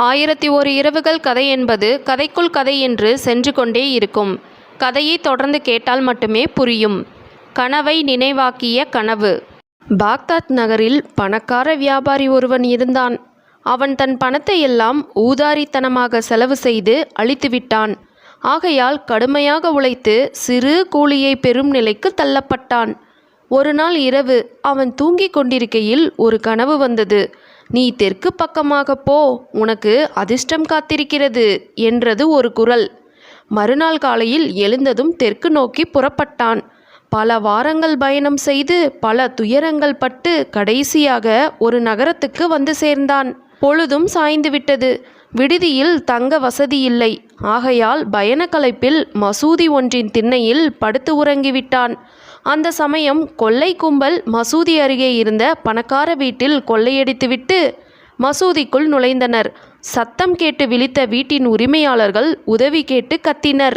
ஆயிரத்தி ஒரு இரவுகள் கதை என்பது கதைக்குள் கதை என்று சென்று கொண்டே இருக்கும். கதையை தொடர்ந்து கேட்டால் மட்டுமே புரியும். கனவை நினைவாக்கிய கனவு. பாக்தாத் நகரில் பணக்கார வியாபாரி ஒருவன் இருந்தான். அவன் தன் பணத்தை எல்லாம் ஊதாரித்தனமாக செலவு செய்து அழித்துவிட்டான் ஆகையால் கடுமையாக உழைத்து சிறு கூலியை பெறும் நிலைக்கு தள்ளப்பட்டான். ஒரு நாள் இரவு அவன் தூங்கிக் கொண்டிருக்கையில் ஒரு கனவு வந்தது. நீ தெற்கு பக்கமாக போ உனக்கு அதிர்ஷ்டம் காத்திருக்கிறது என்றது ஒரு குரல். மறுநாள் காலையில் எழுந்ததும் தெற்கு நோக்கி புறப்பட்டான். பல வாரங்கள் பயணம் செய்து பல துயரங்கள் பட்டு கடைசியாக ஒரு நகரத்துக்கு வந்து சேர்ந்தான். பொழுதும் சாய்ந்துவிட்டது விடுதியில் தங்க வசதியில்லை ஆகையால் பயணக்கலைப்பில் மசூதி ஒன்றின் திண்ணையில் படுத்து உறங்கிவிட்டான். அந்த சமயம் கொள்ளை கும்பல் மசூதி அருகே இருந்த பணக்கார வீட்டில் கொள்ளையடித்துவிட்டு மசூதிக்குள் நுழைந்தனர். சத்தம் கேட்டு விழித்த வீட்டின் உரிமையாளர்கள் உதவி கேட்டு கத்தினர்.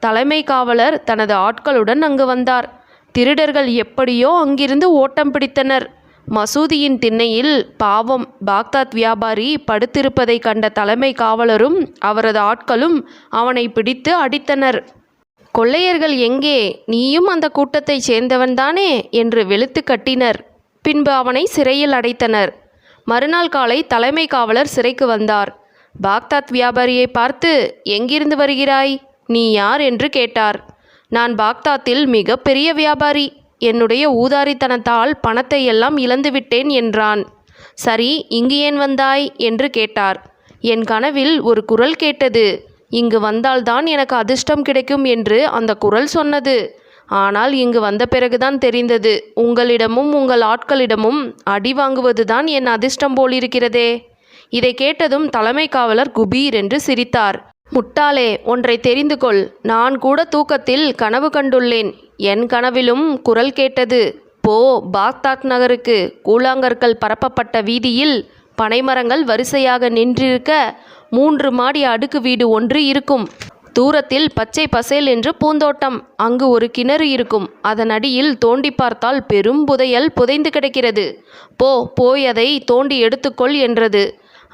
தலைமை காவலர் தனது ஆட்களுடன் அங்கு வந்தார். திருடர்கள் எப்படியோ அங்கிருந்து ஓட்டம் பிடித்தனர். மசூதியின் திண்ணையில் பாவம் பாக்தாத் வியாபாரி படுத்திருப்பதை கண்ட தலைமை காவலரும் அவரது ஆட்களும் அவனை பிடித்து அடித்தனர். கொள்ளையர்கள் எங்கே? நீயும் அந்த கூட்டத்தைச் சேர்ந்தவன்தானே? என்று வெளுத்து கட்டினர். பின்பு அவனை சிறையில் அடைத்தனர். மறுநாள் காலை தலைமை காவலர் சிறைக்கு வந்தார். பாக்தாத் வியாபாரியை பார்த்து எங்கிருந்து வருகிறாய்? நீ யார்? என்று கேட்டார். நான் பாக்தாத்தில் மிகப்பெரிய வியாபாரி. என்னுடைய ஊதாரித்தனத்தால் பணத்தை எல்லாம் இழந்துவிட்டேன் என்றான். சரி இங்கு ஏன் வந்தாய்? என்று கேட்டார். என் கனவில் ஒரு குரல் கேட்டது. இங்கு வந்தால்தான் எனக்கு அதிர்ஷ்டம் கிடைக்கும் என்று அந்த குரல் சொன்னது. ஆனால் இங்கு வந்த பிறகுதான் தெரிந்தது. உங்களிடமும் உங்கள் ஆட்களிடமும் அடி வாங்குவதுதான் என் அதிர்ஷ்டம் போலிருக்கிறதே. இதை கேட்டதும் தலைமை காவலர் குபீர் என்று சிரித்தார். முட்டாளே ஒன்றை தெரிந்து கொள். நான் கூட தூக்கத்தில் கனவு கண்டுள்ளேன். என் கனவிலும் குரல் கேட்டது. போ பாக்தாத் நகருக்கு. கூழாங்கற்கள் பரப்பப்பட்ட வீதியில் பனைமரங்கள் வரிசையாக நின்றிருக்க மூன்று மாடி அடுக்கு வீடு ஒன்று இருக்கும். தூரத்தில் பச்சை பசேல் என்று பூந்தோட்டம். அங்கு ஒரு கிணறு இருக்கும். அதன் அடியில் தோண்டி பார்த்தால் பெரும் புதையல் புதைந்து கிடக்கிறது. போ போய் அதை தோண்டி எடுத்துக்கொள் என்றது.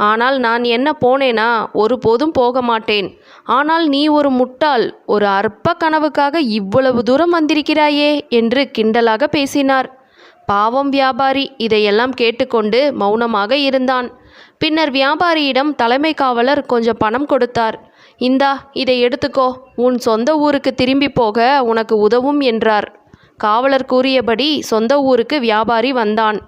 ஆனால் நான் என்ன போனேனா ஒருபோதும் போக மாட்டேன். ஆனால் நீ ஒரு முட்டாள் ஒரு அற்ப கனவுக்காக இவ்வளவு தூரம் வந்திருக்கிறாயே என்று கிண்டலாக பேசினார். பாவம் வியாபாரி இதையெல்லாம் கேட்டுக்கொண்டு மௌனமாக இருந்தான். பின்னர் வியாபாரியிடம் தலைமை காவலர் கொஞ்சம் பணம் கொடுத்தார். இந்தா இதை எடுத்துக்கோ. உன் சொந்த ஊருக்கு திரும்பி போக உனக்கு உதவும் என்றார். காவலர் கூறியபடி சொந்த ஊருக்கு வியாபாரி வந்தான்.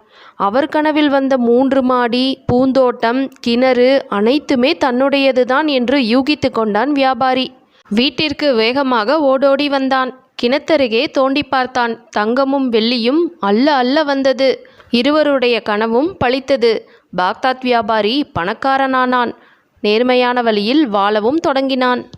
அவர் கனவில் வந்த மூன்று மாடி பூந்தோட்டம் கிணறு அனைத்துமே தன்னுடையதுதான் என்று யூகித்து கொண்டான் வியாபாரி. வீட்டிற்கு வேகமாக ஓடோடி வந்தான். கிணத்தருகே தோண்டி பார்த்தான். தங்கமும் வெள்ளியும் அல்ல அல்ல வந்தது. இருவருடைய கனவும் பழித்தது. பாக்தாத் வியாபாரி பணக்காரனானான். நேர்மையான வழியில் வாழவும் தொடங்கினான்.